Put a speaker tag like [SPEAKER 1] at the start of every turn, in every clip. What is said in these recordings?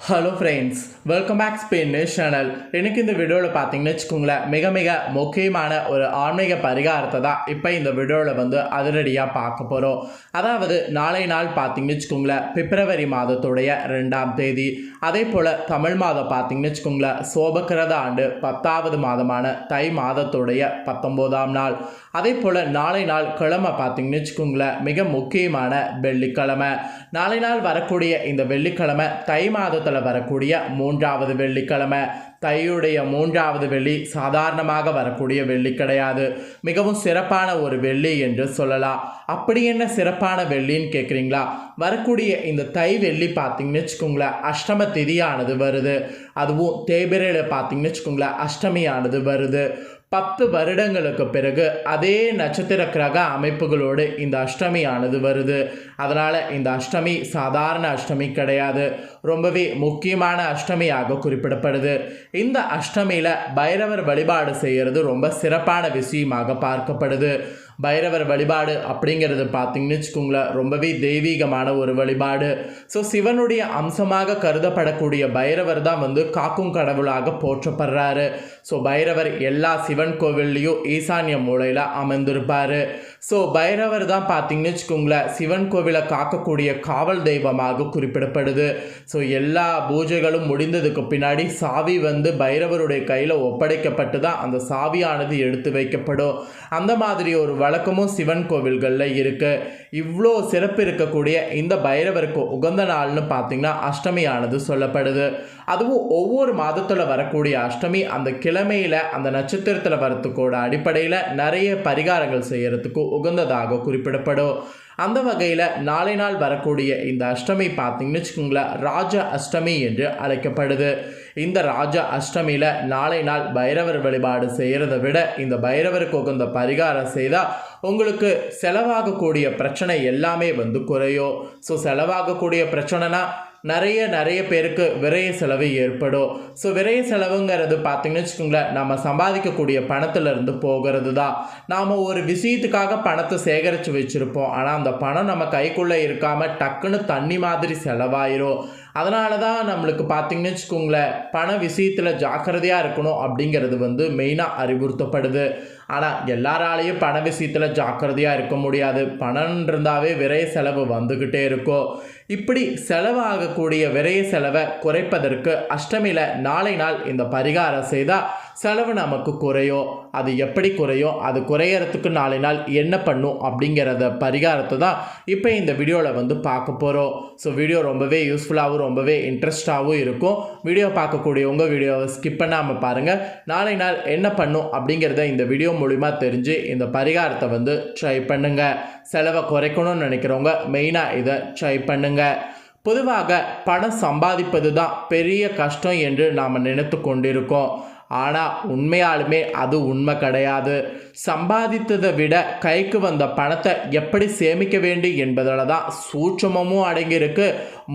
[SPEAKER 1] Hello friends welcome back Spain news channel எனக்கு இந்த வீடியோவில் பார்த்தீங்கன்னு வச்சுக்கோங்களேன் மிக மிக முக்கியமான ஒரு ஆன்மீக பரிகாரத்தை தான் இப்போ இந்த வீடியோவில் வந்து அதிரடியாக பார்க்க போகிறோம் அதாவது நாளை நாள் பார்த்தீங்கன்னு வச்சுக்கோங்களேன் பிப்ரவரி மாதத்துடைய ரெண்டாம் தேதி. அதே போல் தமிழ் மாதம் பார்த்தீங்கன்னு வச்சுக்கோங்களேன் சோபக்கிரத ஆண்டு பத்தாவது மாதமான தை மாதத்துடைய பத்தொம்போதாம் நாள். அதே போல் நாளை நாள் கிழமை பார்த்தீங்கன்னு வச்சுக்கோங்களேன் மிக முக்கியமான வெள்ளிக்கிழமை. நாளை நாள் வரக்கூடிய இந்த வெள்ளிக்கிழமை தை மாதத்தை மாதத்தில் வரக்கூடிய மூன்றாவது வெள்ளிக்கிழமை. தையுடைய மூன்றாவது வெள்ளி சாதாரணமாக வரக்கூடிய வெள்ளி கிடையாது. மிகவும் சிறப்பான ஒரு வெள்ளி என்று சொல்லலாம். அப்படி என்ன சிறப்பான வெள்ளின்னு கேட்குறீங்களா வரக்கூடிய இந்த தை வெள்ளி பார்த்தீங்கன்னு வச்சுக்கோங்களேன் அஷ்டம திதியானது வருது. அதுவும் தேய்பிரையில் பார்த்தீங்கன்னு வச்சுக்கோங்களேன் அஷ்டமியானது வருது. பத்து வருடங்களுக்கு பிறகு அதே நட்சத்திர கிரக அமைப்புகளோடு இந்த அஷ்டமியானது வருது. அதனால் இந்த அஷ்டமி சாதாரண அஷ்டமி கிடையாது. ரொம்பவே முக்கியமான அஷ்டமியாக குறிப்பிடப்படுது. இந்த அஷ்டமியில் பைரவர் வழிபாடு செய்கிறது ரொம்ப சிறப்பான விஷயமாக பார்க்கப்படுது. பைரவர் வழிபாடு அப்படிங்கிறது பார்த்தீங்கன்னு வச்சுக்கோங்களேன் ரொம்பவே தெய்வீகமான ஒரு வழிபாடு. ஸோ சிவனுடைய அம்சமாக கருதப்படக்கூடிய பைரவர் தான் வந்து காக்கும் கடவுளாக போற்றப்படுறாரு. ஸோ பைரவர் எல்லா சிவன் கோவில்லையும் ஈசான்ய மூலையில் அமைந்திருப்பார் ஸோ பைரவர் தான் பார்த்திங்கன்னு வச்சுக்கோங்களேன் சிவன் கோவிலை காக்கக்கூடிய காவல் தெய்வமாக குறிப்பிடப்படுது. ஸோ எல்லா பூஜைகளும் முடிந்ததுக்கு பின்னாடி சாவி வந்து பைரவருடைய கையில் ஒப்படைக்கப்பட்டு தான் அந்த சாவியானது எடுத்து வைக்கப்படும். அந்த மாதிரி ஒரு வழக்கமும் சிவன் கோவில்களில் இருக்குது இவ்வளோ சிறப்பு இருக்கக்கூடிய இந்த பைரவருக்கு உகந்த நாள்னு பார்த்தீங்கன்னா அஷ்டமியானது சொல்லப்படுது. அதுவும் ஒவ்வொரு மாதத்தில் வரக்கூடிய அஷ்டமி அந்த கிழமையில் அந்த நட்சத்திரத்தில் வரத்துக்கோட அடிப்படையில் நிறைய பரிகாரங்கள் செய்யறதுக்கு உகந்ததாக குறிப்பிடப்படும். அந்த வகையில் நாளை நாள் வரக்கூடிய இந்த அஷ்டமி பார்த்தீங்கன்னு வச்சுக்கோங்களேன் ராஜ அஷ்டமி என்று அழைக்கப்படுது. இந்த ராஜ அஷ்டமியில் நாளை நாள் பைரவர் வழிபாடு செய்கிறத விட இந்த பைரவருக்கு உகந்த பரிகாரம் செய்தால் உங்களுக்கு செலவாகக்கூடிய பிரச்சனை எல்லாமே வந்து குறையும் ஸோ செலவாகக்கூடிய பிரச்சனைனா நிறைய நிறைய பேருக்கு விரைய செலவு ஏற்படும். ஸோ விரைய செலவுங்கிறது பார்த்தீங்கன்னு வச்சுக்கோங்களேன் நம்ம சம்பாதிக்கக்கூடிய பணத்திலிருந்து போகிறது தான் நாம் ஒரு விஷயத்துக்காக பணத்தை சேகரித்து வச்சுருப்போம். ஆனால் அந்த பணம் நம்ம கைக்குள்ளே இருக்காமல் டக்குன்னு தண்ணி மாதிரி செலவாயிரும். அதனால தான் நம்மளுக்கு பார்த்தீங்கன்னு வச்சுக்கோங்களேன் பண விஷயத்தில் ஜாக்கிரதையாக இருக்கணும் அப்படிங்கிறது வந்து மெயினாக அறிவுறுத்தப்படுது. ஆனால் எல்லாராலையும் பண விஷயத்தில் ஜாக்கிரதையாக இருக்க முடியாது. பணம் இருந்தாவே விரைய செலவு வந்துக்கிட்டே இருக்கும் இப்படி செலவாகக்கூடிய விரைய செலவை குறைப்பதற்கு அஷ்டமியில் நாளை நாள் இந்த பரிகாரம் செய்தால் செலவு நமக்கு குறையும் அது எப்படி குறையும் அது குறையறதுக்கு நாளை நாள் என்ன பண்ணும் அப்படிங்கிறத பரிகாரத்தை தான் இப்போ இந்த வீடியோவில் வந்து பார்க்க போகிறோம் ஸோ வீடியோ ரொம்பவே யூஸ்ஃபுல்லாகவும் ரொம்பவே இன்ட்ரெஸ்டாகவும் இருக்கும். வீடியோ பார்க்கக்கூடியவங்க வீடியோவை ஸ்கிப் பண்ணாமல் பாருங்கள் நாளை நாள் என்ன பண்ணும் அப்படிங்கிறத இந்த வீடியோ மூலிமா தெரிஞ்சு இந்த பரிகாரத்தை வந்து ட்ரை பண்ணுங்கள் செலவை குறைக்கணும்னு நினைக்கிறவங்க மெயினாக இதை ட்ரை பண்ணுங்கள் பொதுவாக பணம் சம்பாதிப்பது தான் பெரிய கஷ்டம் என்று நாம் நினைத்து கொண்டிருக்கோம். ஆனால் உண்மையாலுமே அது உண்மை கிடையாது. சம்பாதித்ததை விட கைக்கு வந்த பணத்தை எப்படி சேமிக்க வேண்டும் என்பதில் தான் சூட்சமமும் அடங்கியிருக்கு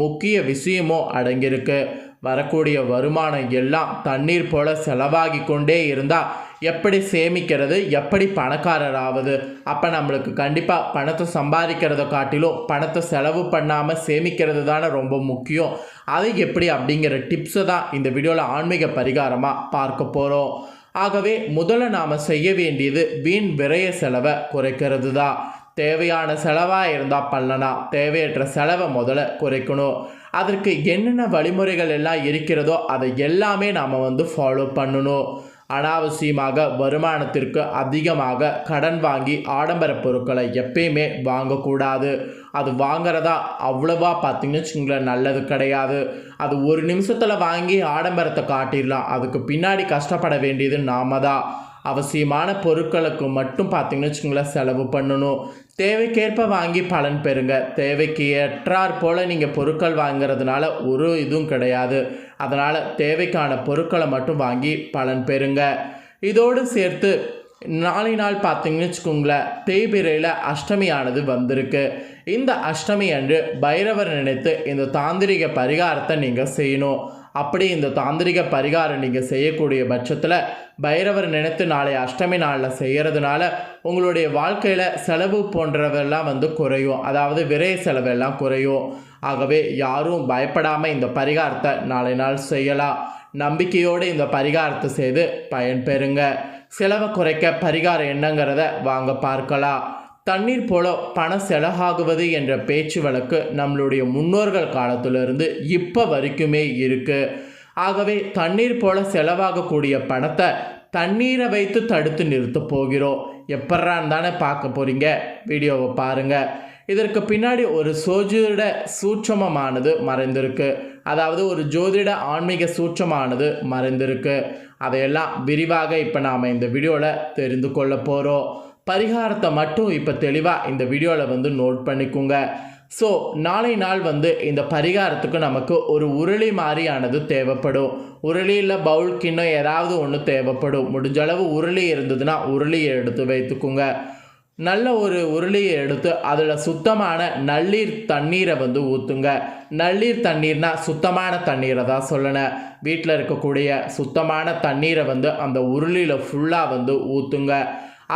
[SPEAKER 1] முக்கிய விஷயமும் அடங்கியிருக்கு. வரக்கூடிய வருமானம் எல்லாம் தண்ணீர் போல செலவாகி கொண்டே இருந்தால் எப்படி சேமிக்கிறது எப்படி பணக்காரர் ஆகுது அப்போ நம்மளுக்கு கண்டிப்பாக பணத்தை சம்பாதிக்கிறத காட்டிலும் பணத்தை செலவு பண்ணாமல் சேமிக்கிறது தானே ரொம்ப முக்கியம். அது எப்படி அப்படிங்கிற டிப்ஸை தான் இந்த வீடியோவில் ஆன்மீக பரிகாரமாக பார்க்க போகிறோம் ஆகவே முதல்ல நாம் செய்ய வேண்டியது வீண் விரய செலவை குறைக்கிறது தான். தேவையான செலவாக இருந்தால் பண்ணலாம். தேவையற்ற செலவை முதல்ல குறைக்கணும். அதற்கு என்னென்ன வழிமுறைகள் எல்லாம் இருக்கிறதோ அதை எல்லாமே நாம் வந்து ஃபாலோ பண்ணணும். அனாவசியமாக வருமானத்திற்கு அதிகமாக கடன் வாங்கி ஆடம்பர பொருட்களை எப்பயுமே வாங்கக்கூடாது. அது வாங்குறதா அவ்வளோவா பார்த்தீங்கன்னு வச்சுக்கோங்களேன் நல்லது கிடையாது. அது ஒரு நிமிஷத்தில் வாங்கி ஆடம்பரத்தை காட்டிடலாம். அதுக்கு பின்னாடி கஷ்டப்பட வேண்டியது நாம தான். அவசியமான பொருட்களுக்கு மட்டும் பார்த்தீங்கன்னு வச்சுக்கோங்களேன் செலவு பண்ணணும். தேவைக்கேற்ப வாங்கி பலன் பெறுங்க. தேவைக்கு ஏற்றார் போல் நீங்கள் பொருட்கள் வாங்குறதுனால ஒரு இதுவும் கிடையாது. அதனால் தேவைக்கான பொருட்களை மட்டும் வாங்கி பலன் பெறுங்க. இதோடு சேர்த்து நாளை நாள் பார்த்தீங்கன்னு வச்சுக்கோங்களேன் தேய்பிரையில் அஷ்டமியானது வந்திருக்கு. இந்த அஷ்டமி அன்று பைரவர் நினைத்து இந்த தாந்திரிக பரிகாரத்தை நீங்கள் செய்யணும். அப்படி இந்த தாந்திரிக பரிகாரம் நீங்கள் செய்யக்கூடிய பட்சத்தில் பைரவர் நினைத்து நாளை அஷ்டமி நாளில் செய்கிறதுனால உங்களுடைய வாழ்க்கையில் செலவு போன்றவெல்லாம் வந்து குறையும். அதாவது விரைய செலவெல்லாம் குறையும். ஆகவே யாரும் பயப்படாமல் இந்த பரிகாரத்தை நாளை நாள் செய்யலாம். நம்பிக்கையோடு இந்த பரிகாரத்தை செய்து பயன்பெறுங்க. செலவை குறைக்க பரிகாரம் என்னங்கிறத வாங்க பார்க்கலாம். தண்ணீர் போல பண செலவாகுவது என்ற பேச்சு வழக்கு நம்மளுடைய முன்னோர்கள் காலத்திலிருந்து இப்போ வரைக்குமே இருக்கு. ஆகவே தண்ணீர் போல செலவாகக்கூடிய பணத்தை தண்ணீரை வைத்து தடுத்து நிறுத்த போகிறோம். எப்பட்றான்னு தானே பார்க்க போறீங்க? வீடியோவை பாருங்க. இதற்கு பின்னாடி ஒரு சோஜிட சூட்சமமானது மறைந்திருக்கு. அதாவது ஒரு ஜோதிட ஆன்மீக சூட்சமானது மறைந்திருக்கு. அதையெல்லாம் விரிவாக இப்போ நாம் இந்த வீடியோவில் தெரிந்து கொள்ள போகிறோம் பரிகாரத்தை மட்டும் இப்போ தெளிவாக இந்த வீடியோவில் வந்து நோட் பண்ணிக்கோங்க. ஸோ நாளை நாள் வந்து இந்த பரிகாரத்துக்கு நமக்கு ஒரு உருளி மாதிரியானது தேவைப்படும். உருளியில் பவுல் கிண்ணம் ஏதாவது ஒன்று தேவைப்படும். முடிஞ்ச அளவு உருளி இருந்ததுன்னா உருளியை எடுத்து வைத்துக்குங்க. நல்ல ஒரு உருளியை எடுத்து அதில் சுத்தமான நள்ளீர் தண்ணீரை வந்து ஊற்றுங்க நள்ளீர் தண்ணீர்னா சுத்தமான தண்ணீரை தான் சொல்லணும் வீட்டில் இருக்கக்கூடிய சுத்தமான தண்ணீரை வந்து அந்த உருளியில் ஃபுல்லாக வந்து ஊற்றுங்க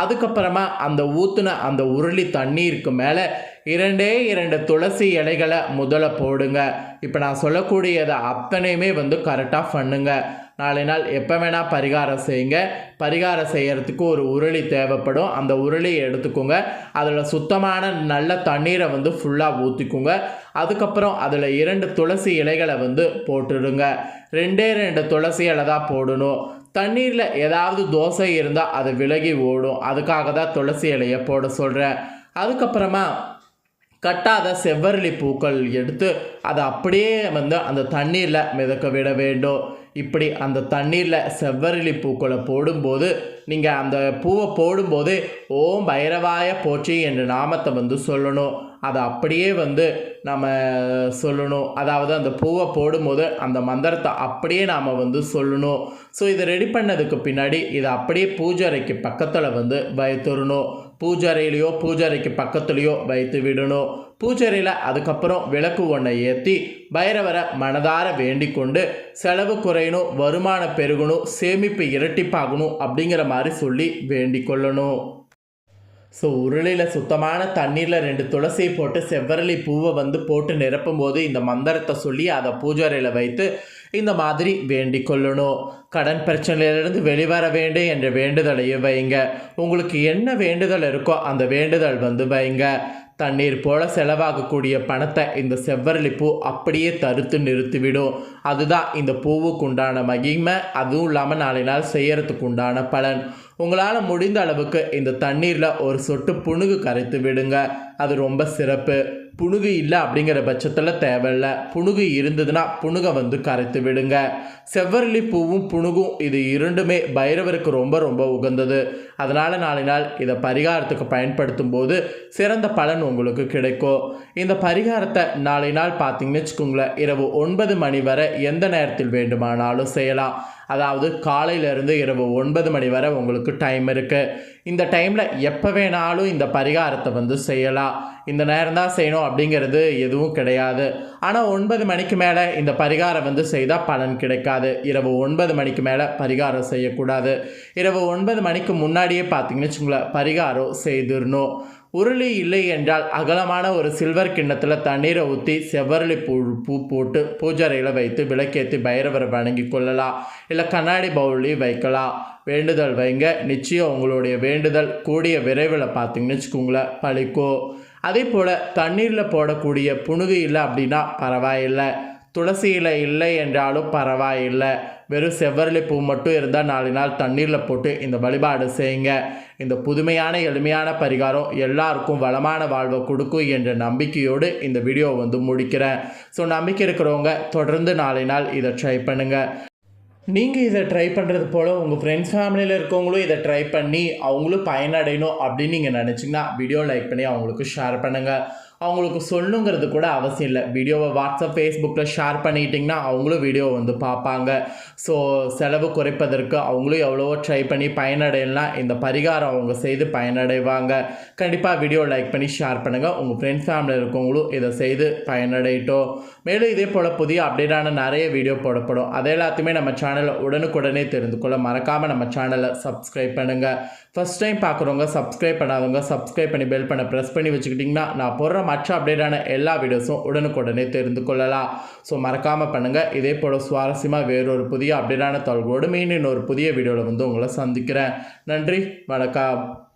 [SPEAKER 1] அதுக்கப்புறமா அந்த ஊற்றுன அந்த உருளி தண்ணீருக்கு மேலே இரண்டே இரண்டு துளசி இலைகளை முதல்ல போடுங்க. இப்போ நான் சொல்லக்கூடியதை அத்தனையுமே வந்து கரெக்டாக பண்ணுங்க. நாளை நாள் எப்போ வேணால் பரிகாரம் செய்யுங்க. பரிகாரம் செய்கிறதுக்கு ஒரு உருளி தேவைப்படும். அந்த உருளியை எடுத்துக்கோங்க. அதில் சுத்தமான நல்ல தண்ணீரை வந்து ஃபுல்லாக ஊற்றிக்கோங்க அதுக்கப்புறம் அதில் இரண்டு துளசி இலைகளை வந்து போட்டுடுங்க. ரெண்டே ரெண்டு துளசி இலை தான் போடணும். தண்ணீரில் ஏதாவது தோசை இருந்தால் அது விலகி ஓடும். அதுக்காக தான் துளசி இலையை போட சொல்கிறேன் அதுக்கப்புறமா கட்டாத செவ்வரளி பூக்கள் எடுத்து அதை அப்படியே வந்து அந்த தண்ணீரில் மிதக்க விட வேண்டும். இப்படி அந்த தண்ணீரில் செவ்வரளி பூக்களை போடும்போது நீங்கள் அந்த பூவை போடும்போது ஓம் பைரவாய போச்சு என்ற நாமத்தை வந்து சொல்லணும். அதை அப்படியே வந்து நம்ம சொல்லணும். அதாவது அந்த பூவை போடும்போது அந்த மந்திரத்தை அப்படியே நாம் வந்து சொல்லணும். ஸோ இதை ரெடி பண்ணதுக்கு பின்னாடி இதை அப்படியே பூஜாரைக்கு பக்கத்தில் வந்து வைத்துடணும். பூஜரையிலையோ பூஜாரைக்கு பக்கத்துலேயோ வைத்து விடணும். பூஜாரியில் அதுக்கப்புறம் விளக்கு ஒன்றை ஏற்றி பைரவரை மனதார வேண்டிக் கொண்டு செலவு குறையணும் வருமானம் பெருகணும் சேமிப்பு இரட்டிப்பாகணும் அப்படிங்கிற மாதிரி சொல்லி வேண்டிக் கொள்ளணும் ஸோ உருளையில் சுத்தமான தண்ணீரில் ரெண்டு துளசியை போட்டு செவ்வரளி பூவை வந்து போட்டு நிரப்பும் போது இந்த மந்திரத்தை சொல்லி அதை பூஜாரையில் வைத்து இந்த மாதிரி வேண்டிக் கொள்ளணும். கடன் பிரச்சனையிலிருந்து வெளிவர வேண்டும் என்ற வேண்டுதலையும் வைங்க. உங்களுக்கு என்ன வேண்டுதல் இருக்கோ அந்த வேண்டுதல் வந்து வைங்க. தண்ணீர் போல செலவாகக்கூடிய பணத்தை இந்த செவ்வரளி பூ அப்படியே தடுத்து நிறுத்திவிடும். அதுதான் இந்த பூவுக்கு உண்டான மகிமை. அதுவும் இல்லாமல் நாளை நாள் செய்யறதுக்கு உண்டான பலன். உங்களால் முடிந்த அளவுக்கு இந்த தண்ணீரில் ஒரு சொட்டு புணுகு கரைத்து விடுங்க. அது ரொம்ப சிறப்பு. புணுகு இல்லை அப்படிங்கிற பட்சத்தில் தேவையில்ல. புணுகு இருந்ததுன்னா புணுகை வந்து கரைத்து விடுங்க. செவ்வரளி பூவும் புணுகும் இது இரண்டுமே பைரவருக்கு ரொம்ப ரொம்ப உகந்தது. அதனால் நாளை நாள் இதை பரிகாரத்துக்கு பயன்படுத்தும் போது சிறந்த பலன் உங்களுக்கு கிடைக்கும். இந்த பரிகாரத்தை நாளை நாள் பார்த்தீங்கன்னு வச்சுக்கோங்களேன் இரவு ஒன்பது மணி வரை எந்த நேரத்தில் வேண்டுமானாலும் செய்யலாம். அதாவது காலையிலேருந்து இரவு ஒன்பது மணி வரை உங்களுக்கு டைம் இருக்குது இந்த டைமில் எப்போ வேணாலும் இந்த பரிகாரத்தை வந்து செய்யலாம். இந்த நேரம் தான் செய்யணும் அப்படிங்கிறது எதுவும் கிடையாது. ஆனால் ஒன்பது மணிக்கு மேலே இந்த பரிகாரம் வந்து செய்தால் பலன் கிடைக்காது. இரவு ஒன்பது மணிக்கு மேலே பரிகாரம் செய்யக்கூடாது. இரவு ஒன்பது மணிக்கு முன்னாடியே பார்த்தீங்கன்னு வச்சுங்களேன் பரிகாரம் செய்திடணும். உருளி இல்லை என்றால் அகலமான ஒரு சில்வர் கிண்ணத்தில் தண்ணீரை ஊற்றி செவ்வரளி பூ பூ போட்டு பூஜரையில் வைத்து விளக்கேற்றி பைரவரை வணங்கி கொள்ளலாம். இல்லை கண்ணாடி பவுல்லையும் வைக்கலாம். வேண்டுதல் வைங்க. நிச்சயம் உங்களுடைய வேண்டுதல் கூடிய விரைவில் பார்த்தீங்கன்னு வச்சுக்கோங்களேன் பழிக்கும் அதே போல் தண்ணீரில் போடக்கூடிய புணுகு இல்லை அப்படின்னா பரவாயில்லை. துளசி இலை இல்லை என்றாலும் பரவாயில்லை. வெறும் செவ்வரளி பூ மட்டும் இருந்தால் நாலு நாள் தண்ணீரில் போட்டு இந்த வழிபாடு செய்யுங்க. இந்த புதுமையான எளிமையான பரிகாரம் எல்லாருக்கும் வளமான வாழ்வை கொடுக்கும் என்ற நம்பிக்கையோடு இந்த வீடியோ வந்து முடிக்கிறேன். ஸோ நம்பிக்கை இருக்கிறவங்க தொடர்ந்து நாளை நாள் இதை ட்ரை பண்ணுங்கள் நீங்கள் இதை ட்ரை பண்ணுறது போல் உங்கள் ஃப்ரெண்ட்ஸ் ஃபேமிலியில் இருக்கவங்களும் இதை ட்ரை பண்ணி அவங்களும் பயனடையணும் அப்படின்னு நீங்கள் நினச்சிங்கன்னா வீடியோ லைக் பண்ணி அவங்களுக்கு ஷேர் பண்ணுங்கள் அவங்களுக்கு சொல்லணுங்கிறது கூட அவசியம் இல்லை. வீடியோவை வாட்ஸ்அப் ஃபேஸ்புக்கில் ஷேர் பண்ணிட்டிங்கன்னா அவங்களும் வீடியோ வந்து பார்ப்பாங்க. ஸோ செலவு குறைப்பதற்கு அவங்களும் எவ்வளவோ ட்ரை பண்ணி பயனடையலாம். இந்த பரிகாரம் அவங்க செய்து பயனடைவாங்க. கண்டிப்பாக வீடியோ லைக் பண்ணி ஷேர் பண்ணுங்கள் உங்கள் ஃப்ரெண்ட்ஸ் ஃபேமிலியில் இருக்கவங்களும் இதை செய்து பயனடையட்டும். மேலும் இதே போல் புதிய அப்டேட்டான நிறைய வீடியோ போடப்படும். அதை எல்லாத்தையுமே நம்ம சேனலை உடனுக்குடனே தெரிந்து கொள்ள மறக்காமல் நம்ம சேனலை சப்ஸ்கிரைப் பண்ணுங்கள் ஃபஸ்ட் டைம் பார்க்குறவங்க சப்ஸ்கிரைப் பண்ணாதவங்க சப்ஸ்கிரைப் பண்ணி பெல் பண்ண ப்ரெஸ் பண்ணி வச்சுக்கிட்டிங்கன்னா நான் போடுற மற்ற அப்டேட்டான எல்லா வீடியோஸும் உடனுக்குடனே தெரிந்து கொள்ளலாம். ஸோ மறக்காமல் பண்ணுங்கள் இதே போல் சுவாரஸ்யமாக வேறொரு புதிய அப்டேட்டான தகவலோடு மீண்டும் இன்னொரு புதிய வீடியோவில் வந்து உங்களை சந்திக்கிறேன். நன்றி. வணக்கம்.